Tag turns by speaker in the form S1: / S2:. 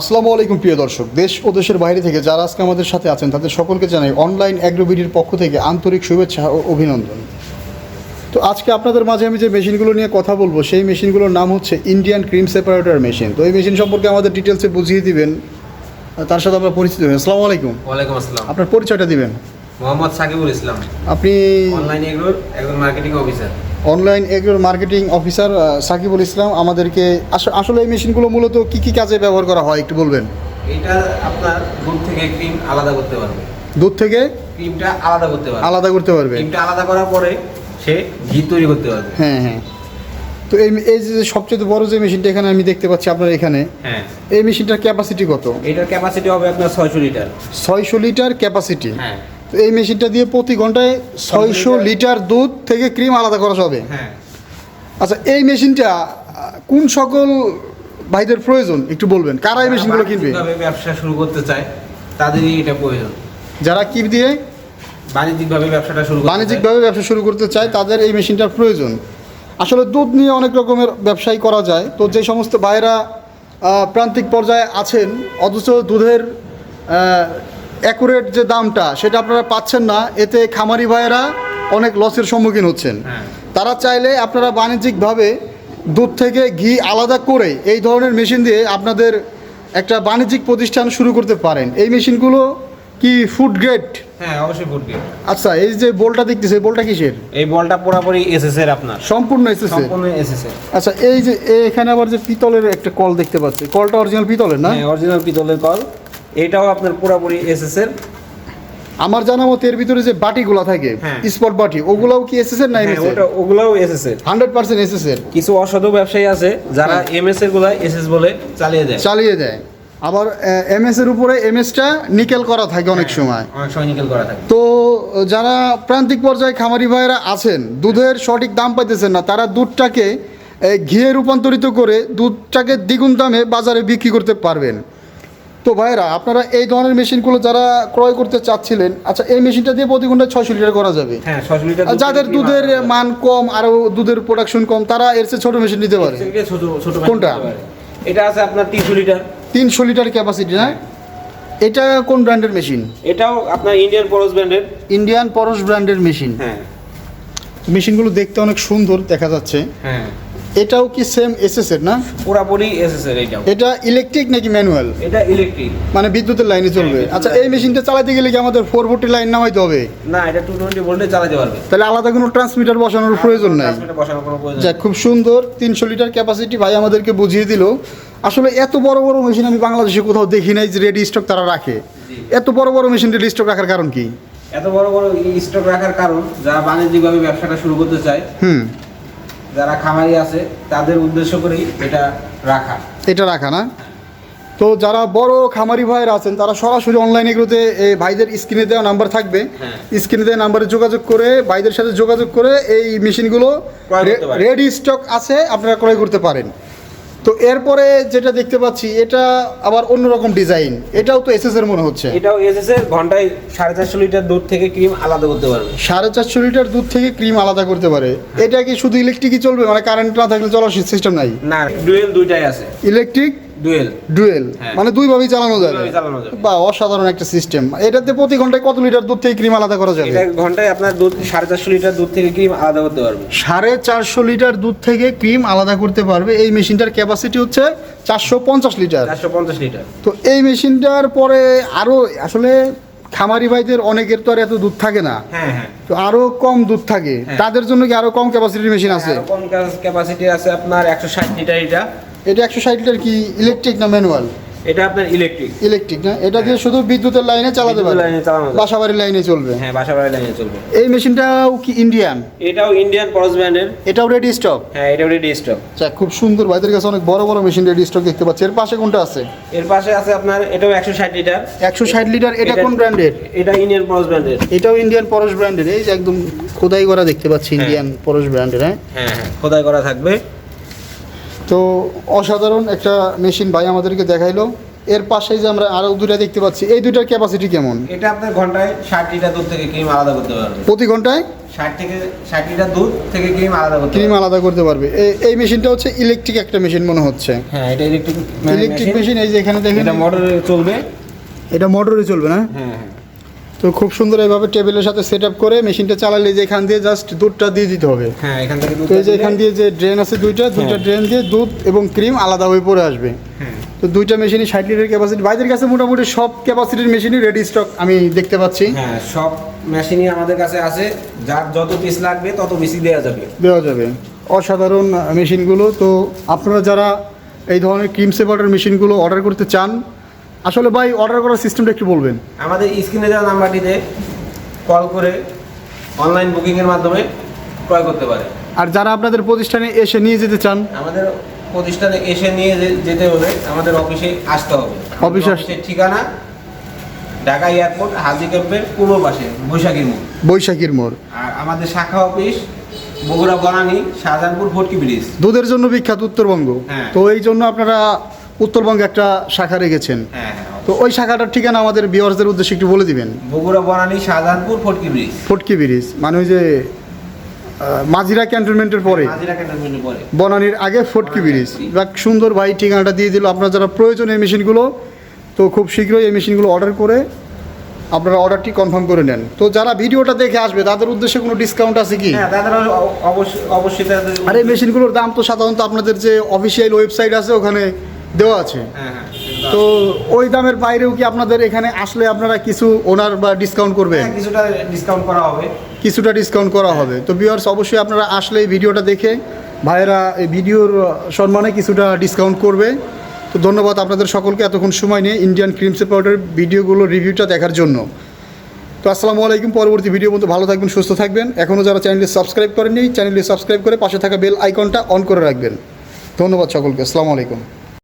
S1: আসসালামু আলাইকুম প্রিয় দর্শক। দেশ ও দেশের বাইরে থেকে যারা আজকে আমাদের সাথে আছেন তাদের সকলকে জানাই অনলাইন অ্যাগ্রোবিডির পক্ষ থেকে আন্তরিক শুভেচ্ছা ও অভিনন্দন। তো আজকে আপনাদের মাঝে আমি যে মেশিনগুলো নিয়ে কথা বলব সেই মেশিনগুলোর নাম হচ্ছে ইন্ডিয়ান ক্রিম সেপারেটর মেশিন তো এই মেশিন সম্পর্কে আমাদের ডিটেলসে বুঝিয়ে দিবেন তার সাথে আমরা পরিচিত হবেন আসসালামু আলাইকুম।
S2: ওয়ালাইকুম আসসালাম।
S1: আপনার পরিচয়টা দিবেন।
S2: মোহাম্মদ সাকিবুল ইসলাম।
S1: আপনি
S2: অনলাইন এগ্রোর একজন মার্কেটিং অফিসার।
S1: অনলাইন এগ্রোর মার্কেটিং অফিসার সাকিবুল ইসলাম আমাদেরকে আস- আসলে এই মেশিনগুলো মূলত কী কী কাজে ব্যবহার করা হয় একটু বলবেন?
S2: এটা আপনার দুধ থেকে ক্রিম আলাদা করতে পারবে।
S1: দুধ থেকে?
S2: ক্রিমটা আলাদা করতে পারবে।
S1: আলাদা করতে পারবে।
S2: ক্রিমটা আলাদা করার পরে সে ঘি তৈরি করতে পারবে।
S1: হ্যাঁ হ্যাঁ। তো এই এই যে সবচেয়ে বড় যে মেশিনটা এখানে আমি দেখতে পাচ্ছি আপনার এখানে
S2: হ্যাঁ।
S1: এই মেশিনটার ক্যাপাসিটি কত?
S2: এটার ক্যাপাসিটি হবে আপনার ছয়শো লিটার
S1: ছয়শো লিটার ক্যাপাসিটি
S2: হ্যাঁ।
S1: এই মেশিনটা দিয়ে প্রতি ঘন্টায় ছয়শো
S2: লিটার-
S1: দুধ থেকে ক্রিম আলাদা করা যাবে?
S2: হ্যাঁ।
S1: আচ্ছা এই মেশিনটা কোন সকল ভাইদের প্রয়োজন? একটু বলবেন কারা এই মেশিনগুলো কিনবে?
S2: ব্যবসা শুরু করতে চায় তাদেরই এটা প্রয়োজন।
S1: যারা কি দিয়ে?
S2: বাণিজ্যিকভাবে ব্যবসাটা শুরু
S1: বাণিজ্যিকভাবে ব্যবসা শুরু করতে চায় তাদের এই মেশিনটার প্রয়োজন। আসলে দুধ নিয়ে অনেক রকমের ব্যবসায়ী করা যায়। তো যে সমস্ত ভাইয়েরা প্রান্তিক পর্যায়ে আছেন অথচ দুধের অ্যাকুরেট যে দামটা সেটা আপনারা পাচ্ছেন না। এতে খামারি ভাইয়েরা অনেক লসের সম্মুখীন হচ্ছেন।
S2: হ্যাঁ।
S1: তারা চাইলে আপনারা বাণিজ্যিকভাবে দুধ থেকে ঘি আলাদা করে এই ধরনের মেশিন দিয়ে আপনাদের একটা বাণিজ্যিক প্রতিষ্ঠান শুরু করতে পারেন। এই মেশিনগুলো কি ফুড গ্রেড
S2: হ্যাঁ অবশ্যই ফুটবে
S1: আচ্ছা এই যে বোলটা দেখতেছে বোলটা কিসের?
S2: এই বলটা পুরোপুরি এসএস এর আপনার।
S1: সম্পূর্ণ এসেছে
S2: সম্পূর্ণ এসএস এর।
S1: আচ্ছা এই যে এখানে আবার যে পিতলের একটা কল দেখতে পাচ্ছি। কলটা অরিজিনাল পিতলের না?
S2: হ্যাঁ অরিজিনাল পিতলের কল। এটাও আপনার পুরোপুরি এসএস এর?
S1: আমার জানা মতে এর ভিতরে যে বাটিগুলো থাকে
S2: হ্যাঁ।
S1: স্পট বাটি ওগুলাও কি এসএস এর না
S2: হ্যাঁ,
S1: এমএস এর?
S2: ওটা ওগুলাও এসএস এর।
S1: হান্ড্রেড পার্সেন্ট এসএস এর।
S2: কিছু অসাধু ব্যবসায়ী আছে যারা এমএস এরগুলা এসএস বলে চালিয়ে দেয়।
S1: চালিয়ে দেয়। আবার এমএস এর উপরে এমএসটা নিকেল করা থাকে অনেক
S2: হ্যাঁ,
S1: সময়।
S2: অনেক সময় নিকেল করা থাকে।
S1: তো যারা প্রান্তিক পর্যায়ে খামারি ভাইয়েরা আছেন দুধের সঠিক দাম পাইতেছেন না তারা দুধটাকে ঘিয়ে রূপান্তরিত করে দুধটাকে দ্বিগুণ দামে বাজারে বিক্রি করতে পারবেন। তো ভাইরা আপনারা এই ধরনের মেশিনগুলো যারা ক্রয় করতে চাচ্ছিলেন আচ্ছা এই মেশিনটা দিয়ে প্রতি ঘন্টায় ছয়শো লিটার করা যাবে।
S2: হ্যাঁ ছশো লিটার দুধ
S1: যাদের দুধের মান কম আরও দুধের প্রোডাকশন কম তারা এর চেয়ে ছোটো মেশিন নিতে পারে।
S2: ছোট
S1: কোনটা?
S2: পারে। এটা আছে আপনার তিনশো লিটার।
S1: তিনশো লিটার ক্যাপাসিটি না? এটা কোন ব্র্যান্ডের মেশিন
S2: এটাও আপনার ইন্ডিয়ান পরস ব্র্যান্ডের
S1: ইন্ডিয়ান পরশ ব্র্যান্ডের মেশিন
S2: হ্যাঁ।
S1: মেশিনগুলো দেখতে অনেক সুন্দর দেখা যাচ্ছে।
S2: হ্যাঁ।
S1: এটাও কি সেম এসএস এর না?
S2: পুরাপুরি এসএস এর এটাও।
S1: এটা ইলেকট্রিক নাকি ম্যানুয়াল
S2: এটা ইলেকট্রিক
S1: মানে বিদ্যুতের লাইনে চলবে। আচ্ছা এই মেশিনটা চালাতে গেলে কি আমাদের ফোর ফোর্টি লাইন নামাইতে হবে?
S2: না এটা টু টোয়েন্টি ভোল্টে চালাতে পারবে।
S1: তাহলে আলাদা কোনো ট্রান্সমিটার বসানোর প্রয়োজন নাই।
S2: ট্রান্সমিটার বসানোর কোনো প্রয়োজন
S1: যাক খুব সুন্দর। তিনশো লিটার ক্যাপাসিটি ভাই আমাদেরকে বুঝিয়ে দিল। আসলে এত বড় বড় মেশিন আমি বাংলাদেশে কোথাও দেখি নাই যে রেডি স্টক তারা রাখে। এত বড় বড় মেশিন রেডি স্টক রাখার কারণ কি?
S2: এত বড় বড় স্টক রাখার কারণ যারা বাণিজ্যিকভাবে ব্যবসাটা শুরু করতে চায়
S1: হুম।
S2: যারা খামারি আছে তাদের উদ্দেশ্য করেই এটা রাখা
S1: এটা রাখা না তো যারা বড় খামারি ভাইয়ের আছেন তারা সরাসরি অনলাইনে এগুলোতে এই ভাইদের স্ক্রিনে দেওয়া নাম্বার থাকবে
S2: হ্যাঁ।
S1: স্ক্রিনে দেওয়া নাম্বারে যোগাযোগ করে ভাইদের সাথে যোগাযোগ করে এই মেশিনগুলো। রেডি স্টক আছে আপনারা ক্রয় করতে পারেন তো এরপরে যেটা দেখতে পাচ্ছি এটা আবার অন্যরকম ডিজাইন। এটাও তো এসএস এর মনে হচ্ছে।
S2: এটাও এসএস এর ঘন্টায় সাড়ে চারশো লিটার দুধ থেকে ক্রিম আলাদা করতে পারবে।
S1: সাড়ে চারশো লিটার দুধ থেকে ক্রিম আলাদা করতে পারে। এটা কি শুধু ইলেকট্রিকই চলবে? মানে কারেন্ট না থাকলে চলার সিস্টেম নাই?
S2: না ডুয়েল দুইটাই আছে।
S1: Electric
S2: dual.
S1: ডুয়েল।
S2: হ্যাঁ।
S1: মানে দুইভাবেই চালানো যাবে। বা অসাধারণ একটা সিস্টেম এটাতে প্রতি ঘন্টায় কত লিটার দুধ থেকে ক্রিম আলাদা করা যাবে?
S2: ঘন্টায় আপনার দুধ সাড়ে চারশো লিটার দুধ থেকে ক্রিম আলাদা করতে পারবে।
S1: সাড়ে চারশো লিটার দুধ থেকে ক্রিম আলাদা করতে পারবে। এই মেশিনটার ক্যাপাসিটি হচ্ছে চারশো পঞ্চাশ লিটার।
S2: চারশো পঞ্চাশ লিটার।
S1: তো এই মেশিনটার পরে আরও আসলে খামারি ভাইদের অনেকের তো আর এত দুধ থাকে না।
S2: হ্যাঁ হ্যাঁ।
S1: তো আরও কম দুধ থাকে। তাদের জন্য কি আরও কম ক্যাপাসিটির মেশিন আছে?
S2: কম ক্যাপাসিটি আছে আপনার একশো ষাট লিটার এটা।
S1: এটা একশো ষাট লিটার কি ইলেকট্রিক না ম্যানুয়াল
S2: এটা আপনার ইলেকট্রিক
S1: ইলেকট্রিক না? এটা দিয়ে শুধু বিদ্যুতের লাইনে চালাতে
S2: বিদ্যুতের
S1: পারে
S2: লাইনে চালানো যাবে।
S1: বাসা বাড়ির লাইনে চলবে?
S2: হ্যাঁ বাসা বাড়ি লাইনে চলবে।
S1: এই মেশিনটাও কি ইন্ডিয়ান
S2: এটাও ইন্ডিয়ান পরস ব্র্যান্ডের
S1: এটাও রেডি স্টক
S2: হ্যাঁ এটা রেডি স্টক
S1: আচ্ছা খুব সুন্দর। ভাইদের কাছে অনেক বড় বড় মেশিন রেডি স্টক দেখতে পাচ্ছি। এর পাশে কোনটা আছে?
S2: এর পাশে আছে আপনার এটাও একশো ষাট লিটার।
S1: একশো ষাট লিটার এটা কোন ব্র্যান্ডের
S2: এটা ইন্ডিয়ান পরস ব্র্যান্ডের
S1: এটাও ইন্ডিয়ান পরশ ব্র্যান্ডের এই যে একদম খোদাই করা দেখতে পাচ্ছি
S2: হ্যাঁ।
S1: ইন্ডিয়ান পরশ ব্র্যান্ডের হ্যাঁ?
S2: হ্যাঁ হ্যাঁ খোদাই করা থাকবে।
S1: তো অসাধারণ একটা মেশিন ভাই আমাদেরকে দেখাইলো। এর পাশে যে আমরা আরও দুটা দেখতে পাচ্ছি এই দুটার ক্যাপাসিটি কেমন?
S2: এটা আপনার ঘন্টায় ষাট লিটার দুধ থেকে ক্রিম আলাদা করতে পারবে।
S1: প্রতি ঘন্টায়?
S2: ষাট থেকে ষাট লিটার দুধ থেকে ক্রিম আলাদা করতে
S1: ক্রিম
S2: পারবে।
S1: আলাদা করতে পারবে। এই মেশিনটা হচ্ছে ইলেকট্রিক একটা মেশিন মনে হচ্ছে।
S2: হ্যাঁ এটা ইলেকট্রিক
S1: ইলেকট্রিক মেশিন এই যে এখানে দেখেন।
S2: এটা মোটরে চলবে।
S1: এটা মোটরে চলবে না?
S2: হ্যাঁ হ্যাঁ।
S1: তো খুব সুন্দর এইভাবে টেবিলের সাথে সেট আপ করে মেশিনটা চালালে যে এখান দিয়ে জাস্ট দুধটা দিয়ে দিতে হবে।
S2: হ্যাঁ এখান থেকে দুধ
S1: তো এই যে এখান দিয়ে যে ড্রেন আছে দুইটা দুইটা
S2: হ্যাঁ।
S1: ড্রেন দিয়ে দুধ এবং ক্রিম আলাদা হয়ে পড়ে আসবে।
S2: হ্যাঁ।
S1: তো দুইটা মেশিনই ষাট লিটার ক্যাপাসিটি বাইদের কাছে মোটামুটি সব ক্যাপাসিটির মেশিনই রেডি স্টক আমি দেখতে পাচ্ছি।
S2: হ্যাঁ সব মেশিনই আমাদের কাছে আছে। যার যত পিস লাগবে তত বেশি দেওয়া যাবে।
S1: দেওয়া যাবে। অসাধারণ মেশিনগুলো তো আপনারা যারা এই ধরনের ক্রিম সেপারের মেশিনগুলো অর্ডার করতে চান আসলে ভাই অর্ডার করার সিস্টেমটা একটু বলবেন।
S2: আমাদের স্ক্রিনে দেওয়া নাম্বারটিতে কল করে অনলাইন বুকিংয়ের মাধ্যমে ক্রয় করতে পারে।
S1: আর যারা আপনাদের প্রতিষ্ঠানে এসে নিয়ে যেতে চান
S2: আমাদের প্রতিষ্ঠানে এসে নিয়ে যেতে হলে আমাদের অফিসে আসতে হবে।
S1: অফিসে আস-
S2: অফিসের ঠিকানা ঢাকা এয়ারপোর্ট হাজি ক্যাম্পের পূর্ব পাশে বৈশাখীর মোড়।
S1: বৈশাখীর মোড়।
S2: আর আমাদের শাখা অফিস বগুড়া বনানী শাহজাহানপুর ফটকি ব্রিজ।
S1: দুধের জন্য বিখ্যাত উত্তরবঙ্গ।
S2: হ্যাঁ।
S1: তো এই জন্য আপনারা উত্তরবঙ্গে একটা শাখা রেখেছেন।
S2: হ্যাঁ হ্যাঁ
S1: তো ওই শাখাটার ঠিকানা আমাদের বিয়ার্সদের উদ্দেশ্যে একটু বলে দিবেন।
S2: বগুড়া বনানী শাহজাহানপুর ফটকি ব্রিজ।
S1: ফটকি ব্রিজ মানে ওই যে আহ, মাঝিরা ক্যান্টনমেন্টের পরে। বনানির আগে ফটকি ব্রিজ। যাক সুন্দর ভাই ঠিকানাটা দিয়ে দিল। আপনার যারা প্রয়োজন এই মেশিনগুলো তো খুব শীঘ্রই এই মেশিনগুলো অর্ডার করে আপনারা অর্ডারটি কনফার্ম করে নেন। তো যারা ভিডিওটা দেখে আসবে তাদের উদ্দেশ্যে কোনো ডিসকাউন্ট আছে কি?
S2: হ্যাঁ অবশ্যই
S1: আর এই মেশিনগুলোর দাম তো সাধারণত আপনাদের যে অফিসিয়াল ওয়েবসাইট আছে ওখানে দেওয়া আছে।
S2: হ্যাঁ হ্যাঁ
S1: তো ওই দামের বাইরেও কি আপনাদের এখানে আসলে আপনারা কিছু ওনার বা ডিসকাউন্ট করবেন?
S2: হ্যাঁ, কিছুটা ডিসকাউন্ট করা হবে।
S1: কিছুটা ডিসকাউন্ট করা হবে। তো ভিউয়ার্স অবশ্যই আপনারা আসলে এই ভিডিওটা দেখে ভাইয়েরা এই ভিডিওর সম্মানে কিছুটা ডিসকাউন্ট করবে। তো ধন্যবাদ আপনাদের সকলকে এতক্ষণ সময় নিয়ে ইন্ডিয়ান ক্রিমস পাউডার ভিডিওগুলো রিভিউটা দেখার জন্য। তো আসসালামু আলাইকুম পরবর্তী ভিডিও মধ্যে ভালো থাকবেন সুস্থ থাকবেন। এখনও যারা চ্যানেলটি সাবস্ক্রাইব করেননি চ্যানেলটি সাবস্ক্রাইব করে পাশে থাকা বেল আইকনটা অন করে রাখবেন। ধন্যবাদ সকলকে আসসালামু আলাইকুম।